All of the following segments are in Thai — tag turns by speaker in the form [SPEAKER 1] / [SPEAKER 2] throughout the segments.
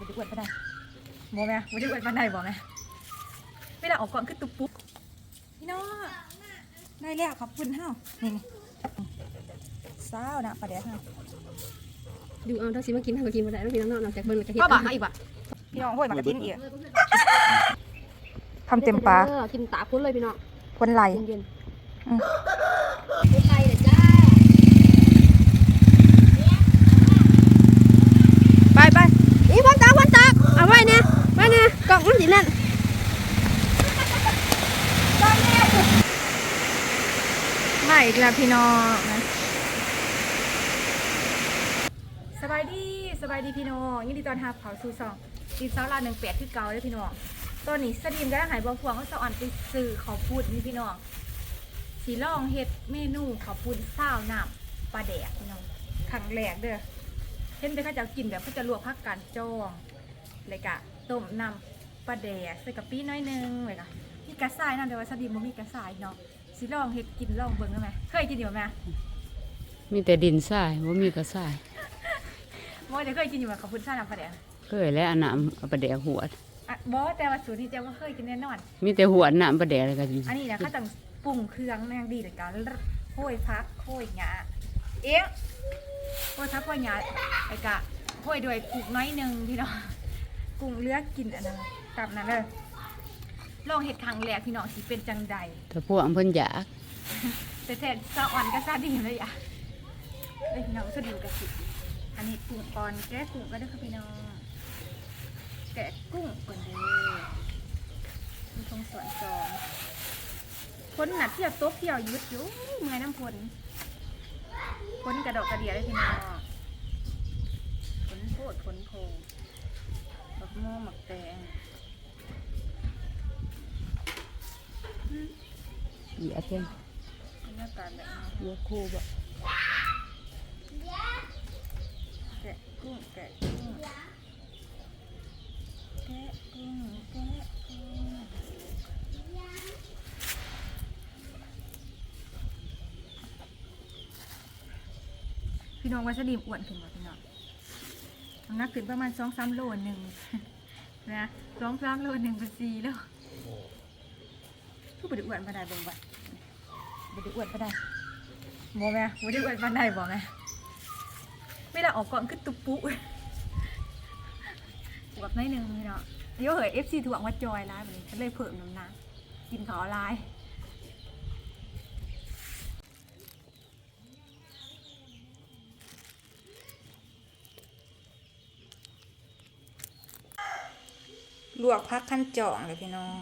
[SPEAKER 1] บ่ได้อวดปานใดบ่แม่บ่ได้อวดปานใดบ่แม่เวลาออกกองคือตุ๊บปุ๊บพี่น้องได้แล้วขอบคุณเฮานี่นี่สาวนะปลาแดกเฮา
[SPEAKER 2] ดูเอาถ้าสิมากินทางก็กินบ่ได้แล้วพี่น้องๆนอกจากเบิ่งแล้วก็เฮ็ด
[SPEAKER 1] พ่อบอกเขาอีกว่ะพี่น้องห้วยมากระทินอีกทำเต็มปาก
[SPEAKER 2] ออกินตาพุ่นเลยพี่น้อง
[SPEAKER 1] คนไหล
[SPEAKER 2] เย็น
[SPEAKER 1] อืม
[SPEAKER 2] ๆไปเลยจ้า
[SPEAKER 1] ไปไป
[SPEAKER 2] อีพ่นตาพ่นตาเอาไว้เนี่ยไว้เนี่ยกล่องมันสินั่น
[SPEAKER 1] มา อีกแล้วพี่น้องนะสบายดีสบายดีพี่น้องยินดีตอนรับเขาสู่ซองดีเซาลาหนึ่งแปดคือเก่าเลยพี่น้องตอนนี้สดีมก็ได้หายบองพวงเขาสะอ่อนไปสื่อขอพูดนี่พี่น้องสีล่องเฮ็ดเมนูขอพูดข้าวน้ำปลาแดกพี่น้องครั้งแรกเด้อเห็นไปเขาจะกินแบบเขาจะลวกผักกาดจ้องเลยกะต้มน้ำปลาแดกใส่กะปิน้อยนึงเลยกะมีกระสายนั่นเดี๋ยวว่าสดีมบ่มีกระสายเนาะ สีล่องเฮ็ดกินล่องเบิ่งได้ไหมเคยกินอยู่ไหม
[SPEAKER 3] มีแต่ดินทรายว่ามีกระทราย
[SPEAKER 1] บ่จะเคยกินอยู่ไหมขอบคุณซ่าน้ำปลาแดก
[SPEAKER 3] เคยและอันน้ำเอาประแดกหัวด
[SPEAKER 1] อะบอแต่ว่าสูตรที่เจ้าว่าเคยกินแน่นอน
[SPEAKER 3] มีแต่หัวน้ำประแดกอะไรกัน
[SPEAKER 1] อันนี้นะเขาต้องปรุงเครื่องแม่งดีเลยกันโค้ยพักโค้ยหยาเอ๊ะโค้ยพักโค้ยหยาไอ้กะโค้ยด้วยกุ้งน้อยหนึ่งพี่น้องกุ้งเลือกกินอันนั้นตับนั้นเลย ลองเห็ดครั้งแรกพี่น้องสิเป็นจังใด
[SPEAKER 3] ถ้าพวกเพิ่นอยาก
[SPEAKER 1] แต่แท้ซาอ่อนก็ซาดีเลยอะเอ้ยพี่น้องสะดิวกับสิอันนี้กุ้งปอนแกะกุ้งก็ได้ค่ะพี่น้องแกะกุ้งก่อนเด้อมีทงสวนสองคนหนักเที่ยวโต๊ะเที่ยวยุดอยู่เมื่อยน้ำพนคนกระดอกกระเดียได้พี่น้องผลโพดผลโพบักโม่หมักแตง
[SPEAKER 3] เหยียดเพิ่น
[SPEAKER 1] บรรยากาศแบบนี้
[SPEAKER 3] เหยียดคู่บ่
[SPEAKER 1] แกะกุ้งแกะกุ้งแกะกุ้งแกะกุ้งพี่น้องวัสดีมอ้วนขึ้นหมดพี่น้องน้ำหนักขึ้นประมาณสองสามโลหนึ่งนะสองสามโลหนึ่งเป็นสี่โลผู้บไดิอ้วนปานใดเบ่งบ่ บไดิอวนปานใดบ่แม่บไดิอ้วนปานใดบ่แม่ไม่ได้ออกก่อนคือตุบปุอวบน้อยหนึ่งพี่เนาะเดี๋ยวเหยเอฟซีถ่วงว่าจอยร้ายแบบนี้ก็เลยเพิ่มน้ำหนักกินขาวลายลวกพักขั้นจ่องเลยพี่น้อง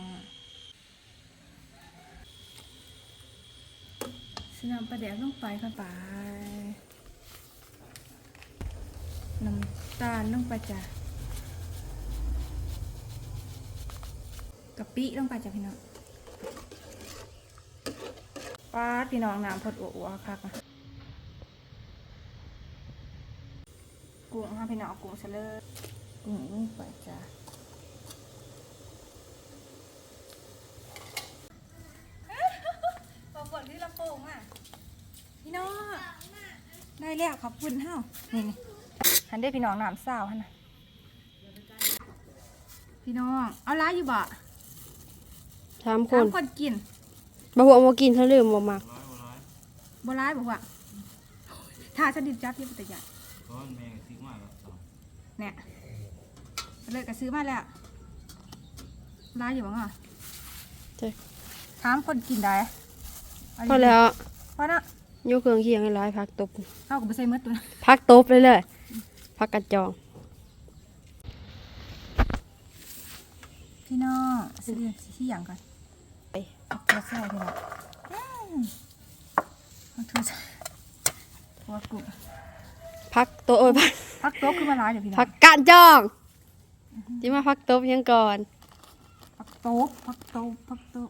[SPEAKER 1] สนามประเดี๋ยวลงไปค่ะไปน้ำตาลลงไปจ้ะกะปิลงไปจ้ะพี่น้องป้าพี่น้องน้ำพดอัวๆค่ะกุ้งค่ะพี่น้องกุ้งเสลอกุ้งลงไปจ้ะ ปรากฏที่ลำโพงอะ พี่น้องได้ แล้วขอบคุณเฮ้านี่นี่หันได้พี่น้องน้ำเศร้าฮะนะพี่น้อง เอาร้ายอยู่บ่
[SPEAKER 2] สามค
[SPEAKER 1] สานมคนกิน
[SPEAKER 2] บ่ฮู้ว่ากินเท่าลืมบ่มัก
[SPEAKER 1] บ่ร้ายบอกว่าถ้าสนิทจับอยังแต่ยา
[SPEAKER 4] ก้อนแมงซื้อมาแล้วต่อ
[SPEAKER 1] เนี่ยเลยก็ซื้อมาแล้วร้ายอยู่บ้างอะ
[SPEAKER 2] ใช่
[SPEAKER 1] สามคนกินได้เา
[SPEAKER 2] พอแล้ว
[SPEAKER 1] พอนะ
[SPEAKER 2] ยกเครื่องเคียงให้หลายผักตบ
[SPEAKER 1] เข้ากับไปใส่เมืดตัวนะ
[SPEAKER 2] ผักตบเลยเลยผักกระจอง
[SPEAKER 1] พี่น้องซื้อที่อย่างก่อน
[SPEAKER 2] ไป
[SPEAKER 1] เอาตัวใส่พี่น้องอืมเอาตัวใส่ตัวกุ้ง
[SPEAKER 2] ผักโตบโอ้ยผัก
[SPEAKER 1] พักโต๊ะขึ้นมาร้ายเดี๋ยวพี่น้อง
[SPEAKER 2] ผักกาดจองจิมาผักตบยังก่อน
[SPEAKER 1] พักโต๊ะพักโต๊ะพักโต๊ะ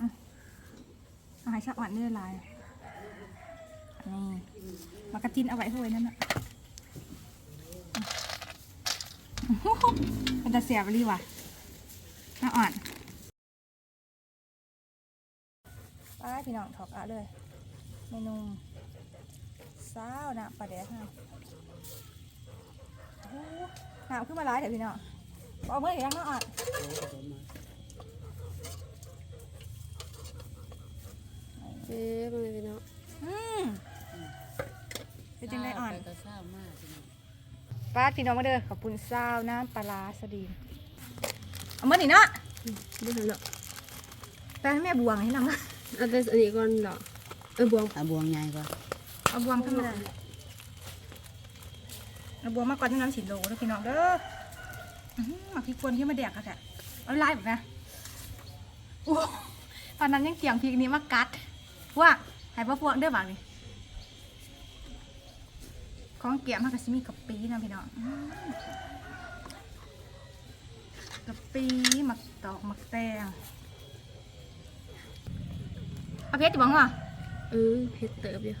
[SPEAKER 1] อะเอาให้ชาอ่อนนี่ลาย นี่มากระทินเอาไว้ห้วยนั่นน่ะอื้อหือมันจะเสียบรีว่ะน้าอ่อนป้าพี่น้องถอกอะเลยเมนูสาวนะปลาแดกฮะโอ้โหนามขึ้นมาร้ายเถอะพี่น้องเอาเมื่อไหร่ยังเนาอะ
[SPEAKER 2] เอ๊มาเลยพี่น้อง
[SPEAKER 1] อืมเป็นจังไดอ่อน
[SPEAKER 3] ก็เศร้ามากพี่น้อง
[SPEAKER 1] ป้าดพี่น้องมาเด้อขอบคุณซาวน้ำปลาร้าสดีมเอาเมื่อนี่เนาะ
[SPEAKER 2] ไม่ทันหรอก
[SPEAKER 1] ไปให้แม่บวงให้น้อง
[SPEAKER 2] เอาแต่อันนี้ก่อนเหรอเออบวง
[SPEAKER 3] เอาบวงใหญ่ก่อน
[SPEAKER 1] เอาบวงธรรมดาเอาบวงมาก่อนที่น้ำสีโลแล้วพี่น้องเด้ออื้อหือหมักพริกป่นที่มาแดกกันแหละเอาไล่แบบนะโอ้ตอนนั้นยังเกี่ยงพริกนี้มากัดว่าให้พ่อพวงเด้อบักนี่ ของเกี่ยมมากกับซิมีกับปีนะพี่น้องอื้อกับปีหมักตอกหมักแตงเอาเพชรจะบอกว่า
[SPEAKER 2] เออเผ็ดเติบอยู่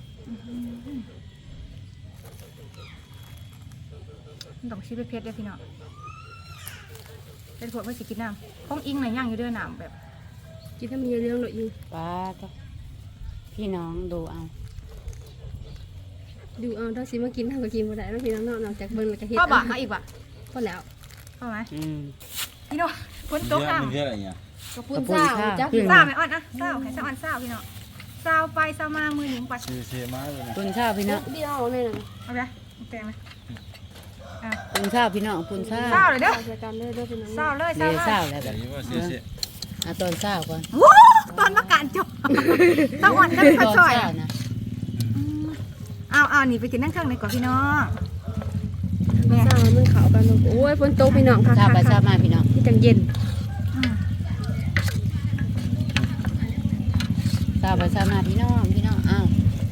[SPEAKER 1] ต้องชิไปเพชรเด้อพี่น้องเป็นพวกเพื่อสิกินน้ำห้องอิงไหนย่างอยู่เด้อน้ำแบบ
[SPEAKER 2] กินถ้ามีเรื่องหน่อยอยู่
[SPEAKER 3] ป้าก็พี่น้องดูเอา
[SPEAKER 2] ดูเอาถ้าสิมากินทางก็กินบ่ได้แล้วพี่น้องเนาะนอกจากเบิ่งแล้วก็เฮ็ด
[SPEAKER 1] พ่อบอก
[SPEAKER 2] เา
[SPEAKER 1] มาอีกว่ะ
[SPEAKER 2] พอแล้ว
[SPEAKER 1] พ่อไหม
[SPEAKER 3] อืม
[SPEAKER 1] พี่น้องพ้นโต๊ะข้าง
[SPEAKER 4] มันเยอะอะไรเงี้ย
[SPEAKER 2] กระปุ้น
[SPEAKER 3] กระปุ้น
[SPEAKER 2] เจ้า
[SPEAKER 3] ข้าว
[SPEAKER 2] จัก
[SPEAKER 3] อืม
[SPEAKER 1] เศร้าไหมอ่อนอะเศร้าให้เศร้าอ่อนเศร้าพี่น้องเศร้าไปเศร้ามามือหนิงปัด
[SPEAKER 4] เสียเสียมาเลย
[SPEAKER 3] ปุนข้าวพี่น้อง
[SPEAKER 2] เดียวนี่น่ะ
[SPEAKER 1] เอาไปแตงไหมอะ
[SPEAKER 3] ปุนข้าวพี่น้องปุนข้าว
[SPEAKER 1] เศร้าเลยเด้อ
[SPEAKER 2] เอาใส่กันเลยเด้อพี่น้อง
[SPEAKER 1] เศร้าเลยเศ
[SPEAKER 3] เดี๋
[SPEAKER 1] ร้า
[SPEAKER 3] ยว
[SPEAKER 1] เลย
[SPEAKER 3] เศร้าแล้วแบบ
[SPEAKER 4] นี่ว่าเสียเสีย
[SPEAKER 3] เอาตอนเศร้าก่อน
[SPEAKER 1] วู้ตอนประกาศจบต้องอ่อนกัน
[SPEAKER 3] ต
[SPEAKER 1] ค่
[SPEAKER 3] อน
[SPEAKER 1] อย
[SPEAKER 3] เศร้านะ
[SPEAKER 1] ๆเอาเอานี่ไปกินนั่งเครื่องในก่อนพี่น้องแม่
[SPEAKER 2] เศร้ามันขาวกันโอ้ยฝนตกพี่น้องค่ะ
[SPEAKER 3] เศร้าไป
[SPEAKER 2] ค่ะ
[SPEAKER 3] เศร้ามาพี่น้อง
[SPEAKER 2] ที่จังเย็น
[SPEAKER 1] อืม
[SPEAKER 3] เศร้าไปเศร้ามาพี่น้องพี่น้องอ้าว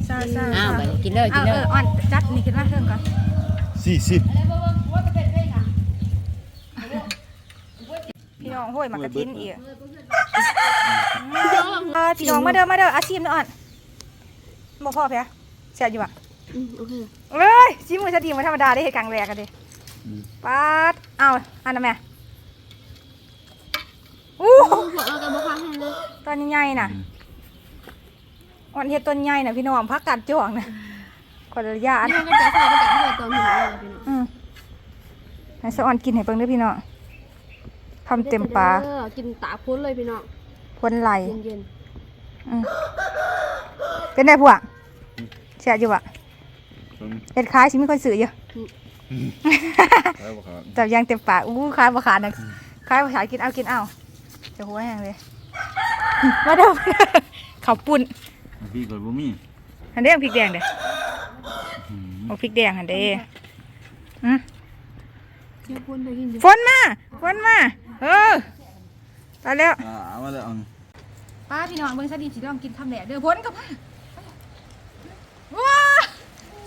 [SPEAKER 1] เศร้าเศร้า
[SPEAKER 3] อ้าว
[SPEAKER 1] เศ
[SPEAKER 3] ไป
[SPEAKER 1] ร้า
[SPEAKER 3] กินเลย
[SPEAKER 1] เอา
[SPEAKER 3] กินเล
[SPEAKER 1] เอยออ่อนจัดนี่กินมาเครื่องก่อน
[SPEAKER 4] สี่สิบ
[SPEAKER 1] พี่น้องห้วยมากระทินอีกเออพี่น้องมาเด้อมาเด้ออาชีพเนาะอ่อนบ่พ่อแพ้เสียอยู่อะ
[SPEAKER 2] อืม โอเค
[SPEAKER 1] เอ้ยชิมมือสตีมาธรรมดาได้เหตุกลางแรกกันดิป๊าดเอาอันนั้นแม่อู้
[SPEAKER 2] เอากันบ่ค้างให้เลย
[SPEAKER 1] ตอนใหญ่ๆน่ะอ่อนเฮ็ดต้นใหญ่น่ะพี่น้องพักกัดจ่วงน่ะขออนุญาต
[SPEAKER 2] อันนี้ก็จะใส่ไปจากที่ตอนหัวเลยพี่น้อง
[SPEAKER 1] อืมให้สะออนกินให้เบิ่งเด้อพี่น้องคำเต็มปาก
[SPEAKER 2] เด้อกินตาพ้นเลยพี่น้อง
[SPEAKER 1] พ้นไหล
[SPEAKER 2] เย็น
[SPEAKER 1] อืมเป็นได้พวกเสียอยู่อะ เฮ็ดขายสิมีคนซื้ออยู่
[SPEAKER 4] แล้วบอกครับ
[SPEAKER 1] จับยางเต็มปากอู้ขายบ่ขาดนะขายบ่ขาดกินเอากินเอาจะหัวแห้งเลยมาเด้อข้าวปุ้น
[SPEAKER 4] พี่กดบุมี่
[SPEAKER 1] อันเด้อพริกแดงเด้อเอาพริกแดงอันเด้ออืม
[SPEAKER 2] ๆเชื่อพ้นไปกินอยู่
[SPEAKER 1] ฝนมาฝนมาเออตายแล้ว
[SPEAKER 4] อ่าเอามาเลยเอา
[SPEAKER 1] ป้าพี่น้องเบิ่งซะดีสิลองกินคำแหล่เด้อฝนกับว้า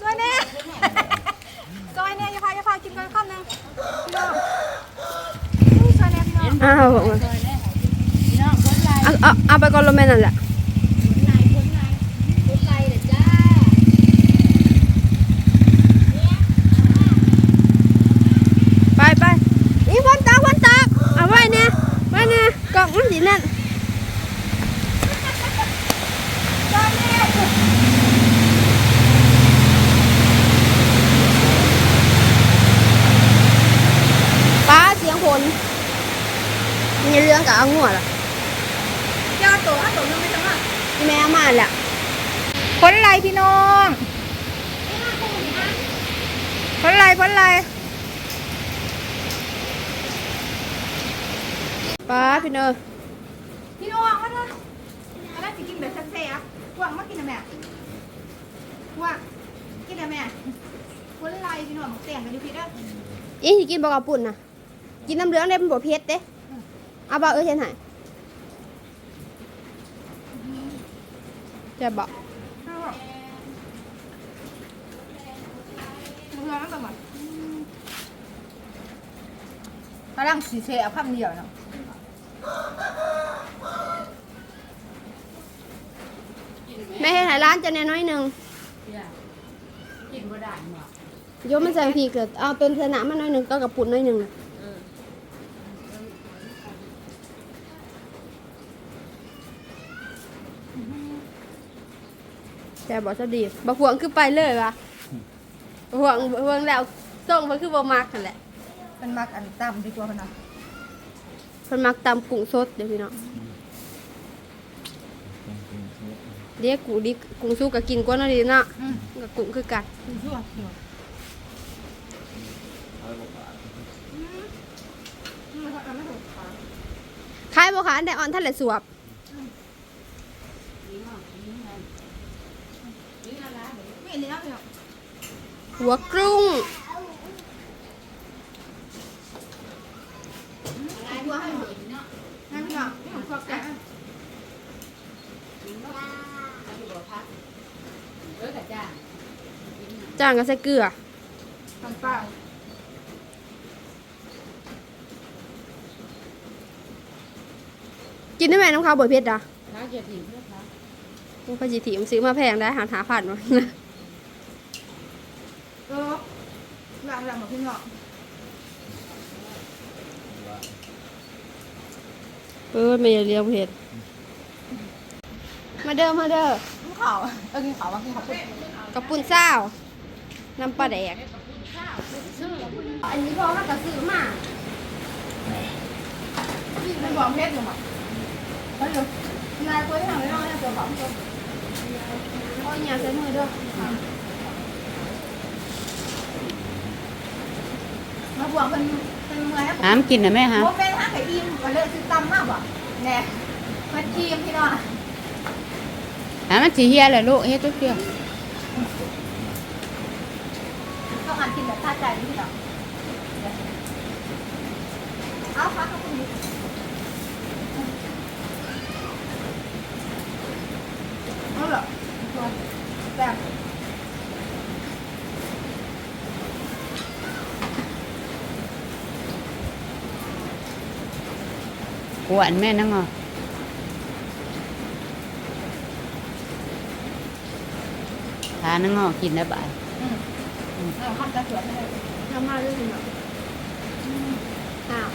[SPEAKER 1] ซอยแน่ จอยแน่อย่าพาอย่าพากินก่อนคำหนึงพี่น้องอู้ซอยแน่พี่น้อง
[SPEAKER 2] อ้าวเอาเอาไปก่อนโรแม่นั่นแหละไปไปอีวันตากวันตากเอาไว้เนี่ยไว้เนี่ยกล่องมันสีนั่นป้าเสียงฝนมีเรื่อง กับเอาหัวล่ะ
[SPEAKER 1] ยอดตัวอะตัวนึงไม่ใช่ว่า
[SPEAKER 2] แม่มาแหละ
[SPEAKER 1] ผลไรพี่น้องผลไรผลไร
[SPEAKER 2] ป้าพี่เนอ
[SPEAKER 1] พี่น้องมาเถอะมาได้สิกินแบบแซ่บๆหวังมากินนะแม่หวังกินนะแม่ผลไรพี่น้องแต่งกันอยู่พี่เด้อ
[SPEAKER 2] อีสิกินบกระปุ่นนะกินน้ำเหลืองได้เป็นบ่เผ็ดเด้ เอาบ่เอ้ยเห็นไหนจะบอก
[SPEAKER 1] เอาบ่เมื่อนั้นก่อนบ่กำลังสีเสเอาคำเดียวเนาะ
[SPEAKER 2] แม่ให้หายร้านจะแน่น้อยหนึ่ง
[SPEAKER 3] กินบ่ได้หมด
[SPEAKER 2] โยมมันใส่พีเกิดเอาต้นสนามมาหน่อยหนึ่งก็กระปุ่นหน่อยหนึ่ง แต่บอกจะดีบักหวงคือไปเลยวะบักหวงบักหวงแล้วส่งมันคือบ่มักนั่นแหละ
[SPEAKER 1] เป็นมักอันต่ำดีกว่าพนัก
[SPEAKER 2] เพิ่นมักตำกุ้งสดเดี๋ยวพี่น้องเรียกกุ้งดิกุ้งสุกก็กินกว่านั่นดีเนาะกับกุ้งคือกัน
[SPEAKER 1] ชั่วเดียว
[SPEAKER 2] ขายบ่คะอันใดอ่อนท่านแหละสวบ
[SPEAKER 1] ไม่เลี้ยงเลย
[SPEAKER 2] หัวกรุ้ง
[SPEAKER 1] นั่นค่ะนี่ของครอบครัว
[SPEAKER 3] เออกระจ้าง
[SPEAKER 2] จ้างก็ใส่เกลือ
[SPEAKER 1] ทำเปล่า
[SPEAKER 2] กินได้ไหมน้ำข้าวบวยเพชรอะ
[SPEAKER 3] ถ้าจะถิ่มเพื่อพัก
[SPEAKER 2] มันพอจิถีมซื้อมาแพงได้หาหาผ่านมา
[SPEAKER 1] เออ หลังหลังของพี่น้อง
[SPEAKER 2] เออไม่เลี้ยงเพชรมาเด้อมาเด้อ
[SPEAKER 1] กินขาวเออกินขาวบางทีเขาพูด
[SPEAKER 2] กับปุ่นเศร้าน้ำปลาแดกอันนี้พอมากระซื้อมา
[SPEAKER 1] มันบอกเพชรอยู่มั้งเฮ้ยนายคุยให้ทางไม่ได้เนี่ยตัวของตัว
[SPEAKER 2] โอ้ยอย่าใส่มือเด้อ
[SPEAKER 1] มาบวกเป็นเป็นเมื่อย
[SPEAKER 3] หามกินนะแม่ฮะ
[SPEAKER 1] โมเป็นห้าไข่อิ่มวันเลยซื้อตำมากกว่าแน่มันทีมพี่น้อง
[SPEAKER 3] หามันสีเฮียเลยลูกเฮ็ดทุกเดียว
[SPEAKER 1] ต้องอ่านกินแบบท่าใจพี่น้องเอาพักกับคุณเอาเหรอแบบ
[SPEAKER 3] กวนแม่นังอะทานังอะกินได้บ่าย
[SPEAKER 1] เอาข้ามจะสวนเลย
[SPEAKER 2] ทำมาเรื่องหนึ่งอ้าว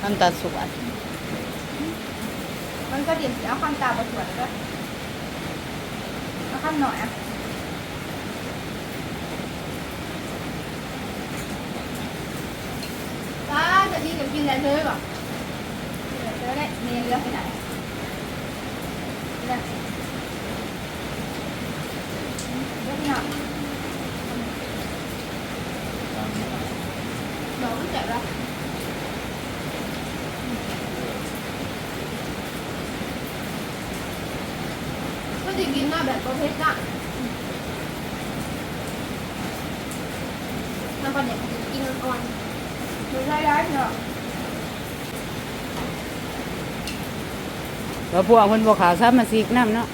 [SPEAKER 3] ทำตาสวด
[SPEAKER 1] มันก็เดี๋ยวเอาข้ามตาไปสวนเลยเอาข้ามหน่อยอะ
[SPEAKER 2] ป้าจะดีกับกินอะไรเลยป่ะ
[SPEAKER 1] เดี๋ยวจะได้เมียเลี้ยงไปไหนเลี้ยงเลี้ยงพี่น้อง
[SPEAKER 2] หนูไม่เจ็บแล้วก็จะกินมาแบบประเภทน่ะน้ำปลาแดกกินอ่อน
[SPEAKER 1] ดูได้ได้พี่น้อง
[SPEAKER 3] แล้วพวกคนบวขาวซ้ำมาซีกน้ำเนาะ
[SPEAKER 2] ๆ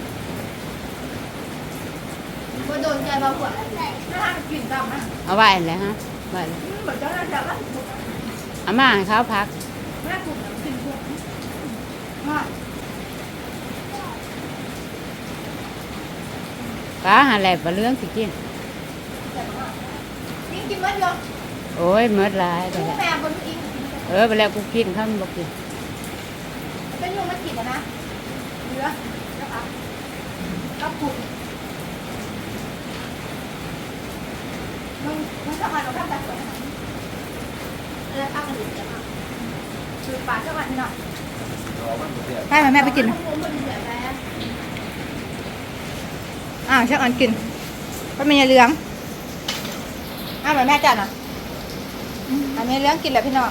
[SPEAKER 2] ก็โดนใจบางขวด
[SPEAKER 1] น่ากินตามอะ
[SPEAKER 3] เอาไว้แล้วฮะไว้แล้ว
[SPEAKER 1] เหมือนเจ้าหน้าที่ว่า
[SPEAKER 3] เอามาให้เขาพัก
[SPEAKER 1] แม่กลุ่มน้ำกินพวกมา
[SPEAKER 3] ป้าหาแหลบปลาเรื่องสิกิน
[SPEAKER 1] กินกินมันเยอะ
[SPEAKER 3] โอ้ยเมื่อไรไป
[SPEAKER 1] ผู้
[SPEAKER 3] แล้ว
[SPEAKER 1] แม่บนกิน
[SPEAKER 3] เออไปแล้วกูกินข้าวมันบอกกิน
[SPEAKER 1] เป็นยุงมันกินนะ เหลือนะคะก็ปลูกมันมันสามารถเอาข้ามตาสวยนะคะ
[SPEAKER 2] แล้วเอากระดูกจะมา
[SPEAKER 1] คือปลาเจ้าวันเนาะ
[SPEAKER 4] รอมันบ่เสีย
[SPEAKER 1] ให้แม่ไปกิน
[SPEAKER 2] ผมมันเสียแล้ว
[SPEAKER 1] อ้าวเช่างอันกินก็มีเลี้ยงอ้าวแม่จัดอะอันนี้เลี้ยงกินแหละพี่น้อง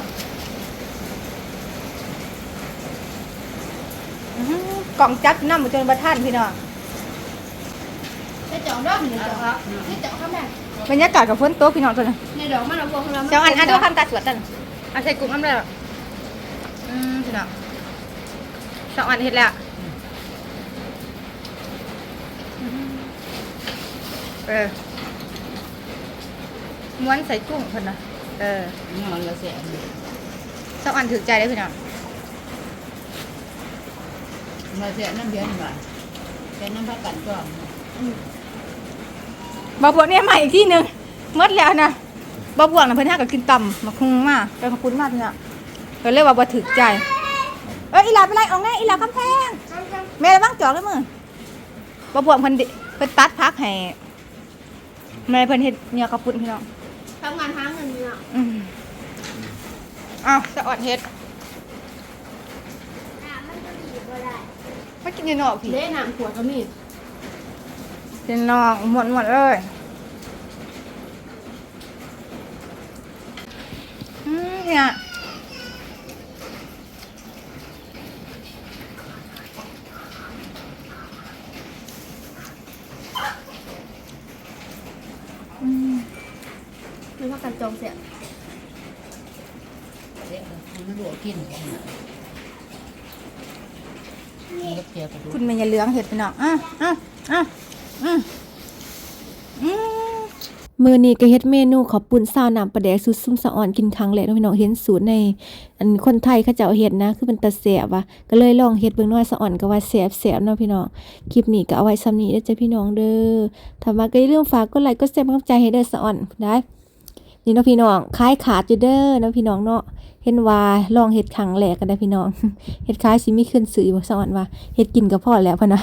[SPEAKER 1] อื้อหือ กล่องจัดน้ำมาจนประท่านพี่น้อง
[SPEAKER 2] ได้จ่องรอบหนึ่งจ่องได้จ่องข้าวแม่
[SPEAKER 1] บรรยากาศกับฝนตกพี่น้องตัวนึง
[SPEAKER 2] ในดอกมันเราพวงเรา
[SPEAKER 1] เจ้าอันอันดูข้ามตาสวดตันเอาใส่กุ้งน้ำเลยเหรออืมพี่น้องสองอันเห็ดแล้วเออม้วนใส่กุ้งคนนะเออน
[SPEAKER 3] อนละเสีย
[SPEAKER 1] สองอันถือใจเลยพี่น้อง
[SPEAKER 3] ละเสียน้ำเดือนบ่ายแต่น้ำพักกันก่อน
[SPEAKER 1] บาบวกเนี่ยใหม่อีกที่หนึ่งหมดแล้วนะบาบวกนะเพิ่นห้าก็กินตำมาคุงมากไปขอบคุณมากพี่น้องก็เลยว่าบ่ถือใจ เอ้ยอีหลาไปไล่ออกแน่อีหลาคำแพงแม่ระวังจอกเลยมึงบาบวกเพิ่นดิเพิ่นตัดพักให้แม่เพิ่นเฮ็ดเนี่ยกระปุ่นพี่น้อง
[SPEAKER 2] ทำงานหาเงินนี่เนาะ
[SPEAKER 1] อืมอ้าวสะออดเฮ็ด
[SPEAKER 2] อะมันก็ดีบ่ได้
[SPEAKER 1] มากินในนอกพี่
[SPEAKER 2] เล่น้ำขวดก็มี
[SPEAKER 1] กินนอกหมดหมดเลยอืมเนี่ยอืม
[SPEAKER 2] นึกว่ากันจองเสีย
[SPEAKER 3] เด็กมันลวกกินมันก็เจียวกระ
[SPEAKER 1] เมยาเหลืองเห็ดไปเนาะอะอะอะอืมอืม
[SPEAKER 5] มือนี้ก็เฮ็ดเมนูขอบปุ่นซาวน้ำปลาแดกสูตรซุ่มสะอ่อนกินครั้งแรกเนาะพี่น้องเห็นสูตรใน อันคนไทยเขาเจ้าเฮ็ดนะ คือเป็นตาแซ่บว่ะก็เลยลองเฮ็ดเบิ่งหน่อยสะอ่อนก็ว่าแซ่บแซ่บเนาะพี่น้องคลิปนี้ก็เอาไว้ซ้ำนี้เด้อจ้ะพี่น้องเด้อถ้ามาก็อย่าลืมฝากกดไลค์กดแชร์เป็นกำลังใจให้เด้อสะอ่อนได้นี่เนาะพี่น้องขายขาดอยู่เด้อเนาะพี่น้องเนาะ ห็นว่าลองเห็ดขังแหลกกันได้พี่น้องเห็ดค้ายสิมีขึ้นสื่อบ่สอนว่าเห็ดกินกับพ่อแล้วพะนะ